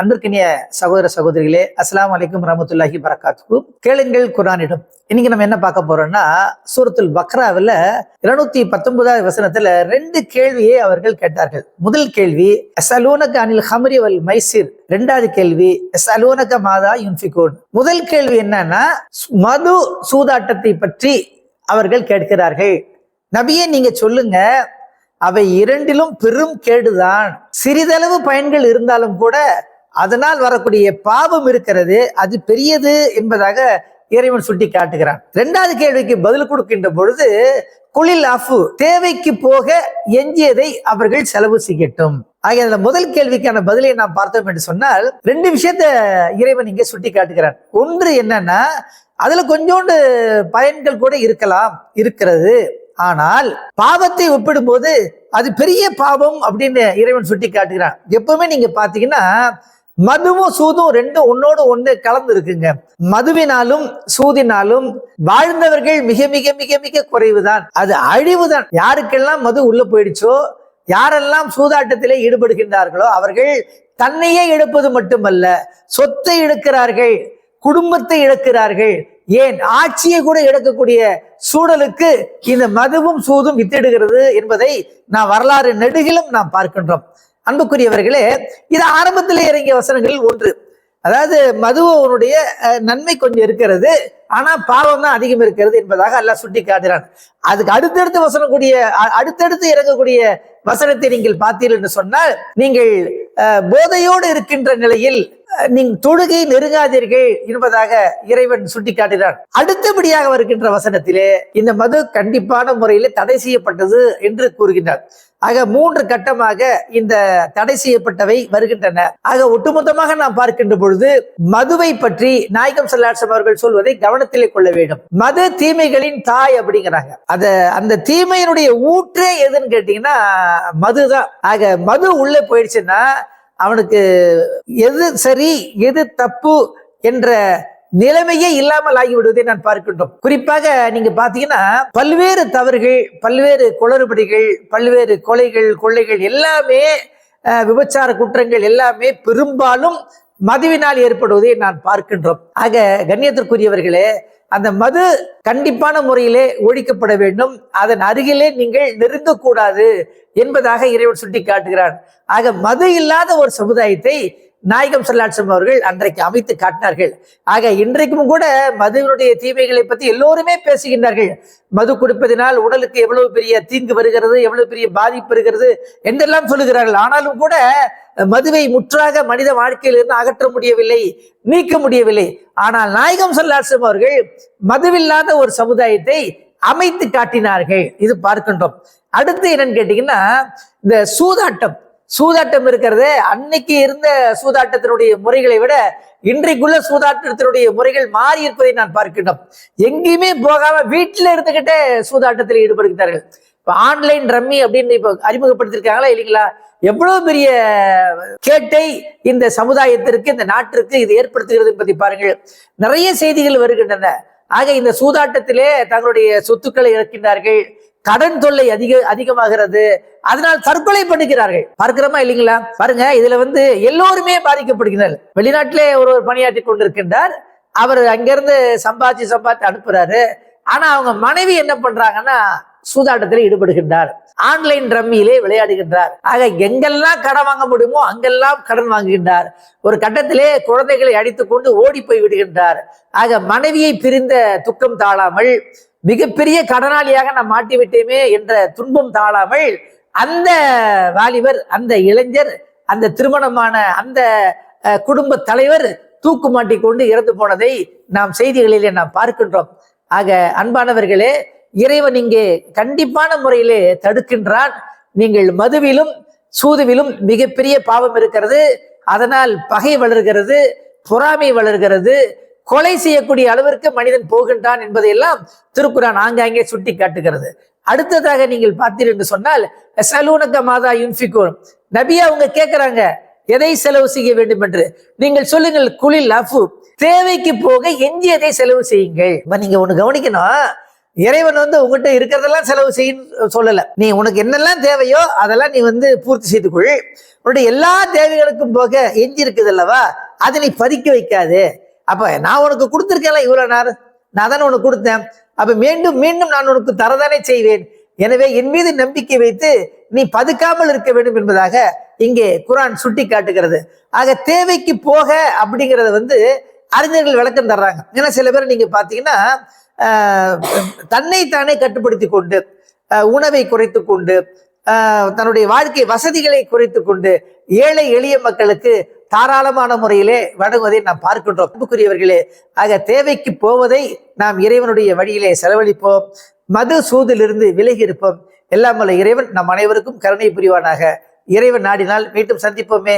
அன்பிற்கினிய சகோதர சகோதரிகளே அஸ்லாம் அலைக்கும் ரமத்துல்லாஹி பரகாத்துக்கு கேளுங்கள் குரானிடம் இன்னைக்கு நம்ம என்ன பார்க்க போறோம்னா சூரத்துல் பக்ராவில் இருநூத்தி பத்தொன்பதாவது வசனத்துல ரெண்டு கேள்வியை அவர்கள் கேட்டார்கள். முதல் கேள்வி அசலூனக அனில் ஹமரி வல் மைசிர் ரெண்டாவது கேள்வி அசலூனக மாதா யுன்ஃபிகூன்? முதல் கேள்வி என்னன்னா மது சூதாட்டத்தை பற்றி அவர்கள் கேட்கிறார்கள். நபியே நீங்க சொல்லுங்க அவை இரண்டிலும் பெரும் கேடுதான். சிறிதளவு பயன்கள் இருந்தாலும் கூட அதனால் வரக்கூடிய பாவம் இருக்கிறது அது பெரியது என்பதாக இறைவன் சுட்டி காட்டுகிறான் இரண்டாவது கேள்விக்கு பதில் கொடுக்கின்ற பொழுது குளில் அஃபு தேவைக்கு போக எஞ்சியதை அவர்கள் செலவு செய்யட்டும். ஆகிய அந்த முதல் கேள்விக்கான பதிலை நாம் பார்த்தோம் என்று சொன்னால் ரெண்டு விஷயத்த இறைவன் இங்கே சுட்டி காட்டுகிறான் ஒன்று என்னன்னா அதுல கொஞ்சோண்டு பயன்கள் கூட இருக்கலாம் இருக்கிறது. ஆனால் பாவத்தை ஒப்பிடும்போது அது பெரிய பாவம் அப்படின்னு இறைவன் சுட்டி காட்டுகிறான் எப்பவுமே நீங்க பாத்தீங்கன்னா மதுவும் சூதும் ரெண்டும் ஒன்னோடு ஒண்ணு கலந்து இருக்குங்க மதுவினாலும் சூதினாலும் வாழ்ந்தவர்கள் மிக மிக மிக மிக குறைவுதான். அது அழிவுதான். யாருக்கெல்லாம் மது உள்ள போயிடுச்சோ யாரெல்லாம் சூதாட்டத்திலே ஈடுபடுகின்றார்களோ அவர்கள் தன்னையே இழப்பது மட்டுமல்ல சொத்தை இழக்கிறார்கள் குடும்பத்தை இழக்கிறார்கள். ஏன்? ஆட்சியை கூட இழக்கக்கூடிய சூழலுக்கு இந்த மதுவும் சூதும் வித்திடுகிறது என்பதை நாம் வரலாறு நெடுகிலும் நாம் பார்க்கின்றோம். அன்புக்குரியவர்களே இது ஆரம்பத்தில் இறங்கிய வசனங்களில் ஒன்று. அதாவது மதுவனுடைய நன்மை கொஞ்சம் இருக்கிறது ஆனா பாவம் தான் அதிகம் இருக்கிறது என்பதாக எல்லாம் சுட்டி காட்டுகிறான் அதுக்கு அடுத்தடுத்து வசனம் கூடிய அடுத்தடுத்து இறங்கக்கூடிய வசனத்தை நீங்கள் பார்த்தீர்கள் என்று சொன்னால் நீங்கள் போதையோடு இருக்கின்ற நிலையில் நீங்கள் தொழுகை நெருங்காதீர்கள் என்பதாக இறைவன் சுட்டி அடுத்தபடியாக வருகின்ற வசனத்திலே இந்த மது கண்டிப்பான முறையிலே தடை செய்யப்பட்டது என்று கூறுகின்றார். ஆக மூன்று கட்டமாக இந்த தடை செய்யப்பட்டவை வருகின்றன. ஆக ஒட்டுமொத்தமாக நாம் பார்க்கின்ற பொழுது மதுவை பற்றி நாயகம் செல்லாட்சம் அவர்கள் சொல்வதை கவனத்திலே கொள்ள வேண்டும். மது தீமைகளின் தாய் அப்படிங்கிறாங்க. அத அந்த தீமையினுடைய ஊற்றே எதுன்னு கேட்டீங்கன்னா மதுதான். ஆக மது உள்ளே போயிடுச்சுன்னா அவனுக்கு எது சரி எது தப்பு என்ற நிலைமையே இல்லாமல் ஆகிவிடுவதை நான் பார்க்கின்றோம். குறிப்பாக நீங்க பாத்தீங்கன்னா பல்வேறு தவறுகள் பல்வேறு குளறுபடிகள் பல்வேறு கொலைகள் கொள்ளைகள் எல்லாமே விபச்சார குற்றங்கள் எல்லாமே பெரும்பாலும் மதுவினால் ஏற்படுவதை நான் பார்க்கின்றோம். ஆக கண்ணியத்திற்குரியவர்களே அந்த மது கண்டிப்பான முறையிலே ஒழிக்கப்பட வேண்டும். அதன் அருகிலே நீங்கள் நெருங்கக்கூடாது என்பதாக இறைவன் சுட்டி காட்டுகிறான். ஆக மது இல்லாத ஒரு சமுதாயத்தை நாயகம் சல்லாட்சம் அவர்கள் அன்றைக்கு அமைத்து காட்டினார்கள். ஆக இன்றைக்கும் கூட மதுவினுடைய தீமைகளை பற்றி எல்லோருமே பேசுகின்றார்கள். மது குடிப்பதினால் உடலுக்கு எவ்வளவு பெரிய தீங்கு வருகிறது எவ்வளவு பெரிய பாதிப்பு இருக்கிறது என்றெல்லாம் சொல்லுகிறார்கள். ஆனாலும் கூட மதுவை முற்றாக மனித வாழ்க்கையிலிருந்து அகற்ற முடியவில்லை நீக்க முடியவில்லை. ஆனால் நாயகம் சொல்லாசம் அவர்கள் மதுவில்லாத ஒரு சமுதாயத்தை அமைத்து காட்டினார்கள். இது பார்க்கின்றோம். அடுத்து என்னன்னு கேட்டீங்கன்னா இந்த சூதாட்டம். சூதாட்டம் இருக்கிறது அன்னைக்கு இருந்த சூதாட்டத்தினுடைய முறைகளை விட இன்றைக்குள்ள சூதாட்டத்தினுடைய முறைகள் மாறி இருப்பதை நான் பார்க்கின்றோம். எங்கேயுமே போகாம வீட்டில் இருந்துகிட்டே சூதாட்டத்தில் ஈடுபடுகிறார்கள். இப்போ ஆன்லைன் ரம்மி அப்படின்னு இப்போ அறிமுகப்படுத்திருக்காங்களா இல்லைங்களா? எவ்வளவு பெரிய கேட்டை இந்த சமுதாயத்திற்கு இந்த நாட்டிற்கு இது ஏற்படுத்துகிறது என்பதை பாருங்கள். நிறைய செய்திகள் வருகின்றன. ஆக இந்த சூதாட்டத்திலே தங்களுடைய சொத்துக்களை இழக்கின்றார்கள். கடன் தொல்லை அதிக அதிகமாகிறது. அதனால் தற்கொலை பண்ணுகிறார்கள். பார்க்கிறோமா இல்லைங்களா? பாருங்க இதுல வந்து எல்லோருமே பாதிக்கப்படுகிறார்கள். வெளிநாட்டிலே ஒருவர் பணியாற்றி கொண்டிருக்கின்றார். அவர் அங்கிருந்து சம்பாதிச்சு சம்பாதிச்சு அனுப்புறாரு. ஆனா அவங்க மனைவி என்ன பண்றாங்கன்னா சூதாட்டத்தில் ஈடுபடுகின்றார். ஆன்லைன் ரம்மியிலே விளையாடுகின்றார். ஆக எங்கெல்லாம் கடன் வாங்க முடியுமோ அங்கெல்லாம் கடன் வாங்குகின்றார். ஒரு கட்டத்திலே குழந்தைகளை அடித்துக் கொண்டு ஓடி போய் விடுகின்றார். ஆக மனைவியை பிரிந்த துக்கம் தாழாமல் மிகப்பெரிய கடனாளியாக நாம் மாட்டி விட்டேமே என்ற துன்பம் தாழாமல் அந்த வாலிபர் அந்த இளைஞர் அந்த திருமணமான அந்த குடும்ப தலைவர் தூக்கு மாட்டிக்கொண்டு இறந்து போனதை நாம் செய்திகளிலே நாம் பார்க்கின்றோம். ஆக அன்பானவர்களே இறைவன் இங்கே கண்டிப்பான முறையிலே தடுக்கின்றான். நீங்கள் மதுவிலும் சூதுவிலும் மிகப்பெரிய பாவம் இருக்கிறது. அதனால் பகை வளர்கிறது பொறாமை வளர்கிறது. கொலை செய்யக்கூடிய அளவிற்கு மனிதன் போகின்றான் என்பதையெல்லாம் திருக்குறான் ஆங்காங்கே சுட்டி காட்டுகிறது. அடுத்ததாக நீங்கள் பார்த்தீர்கள் என்று சொன்னால் சலூனக மாதா யுன்ஃபிகூன். நபி அவங்க கேட்கிறாங்க எதை செலவு செய்ய வேண்டும் என்று? நீங்கள் சொல்லுங்கள் குளில் அஃபு. தேவைக்கு போக எஞ்சியதை செலவு செய்யுங்கள். நீங்க ஒண்ணு கவனிக்கணும். இறைவன் வந்து உங்ககிட்ட இருக்கிறதெல்லாம் செலவு செய்யு சொல்லல. நீ உனக்கு என்னெல்லாம் தேவையோ அதெல்லாம் நீ வந்து பூர்த்தி செய்து கொள் உன்னுடைய எல்லா தேவைகளுக்கும் போக எஞ்சி இருக்குது அல்லவா? அதை நீ பறிக்க வைக்காது. அப்ப நான் உனக்கு கொடுத்துருக்கேன்ல இவ்வளவு நேரம் நான் தானே உனக்கு கொடுத்தேன். அப்ப மீண்டும் மீண்டும் நான் உனக்கு தரதானே செய்வேன். எனவே என் மீது நம்பிக்கை வைத்து நீ பதுக்காமல் இருக்க வேண்டும் என்பதாக இங்கே குரான் சுட்டி காட்டுகிறது ஆக தேவைக்கு போக அப்படிங்கறத வந்து அறிஞர்கள் விளக்கம் தர்றாங்க. ஏன்னா சில பேர் நீங்க பாத்தீங்கன்னா தன்னைத்தானே கட்டுப்படுத்தி கொண்டு உணவை குறைத்து கொண்டு தன்னுடைய வாழ்க்கை வசதிகளை குறைத்து கொண்டு ஏழை எளிய மக்களுக்கு தாராளமான முறையிலே வழங்குவதை நாம் பார்க்கின்றோம். அன்புக்குரியவர்களே ஆக தேவைக்கு போவதை நாம் இறைவனுடைய வழியிலே செலவழிப்போம். மது சூதிலிருந்து விலகி இருப்போம். எல்லாம் வல்ல இறைவன் நம் அனைவருக்கும் கருணை புரிவானாக. இறைவன் நாடினால் மீண்டும் சந்திப்போமே.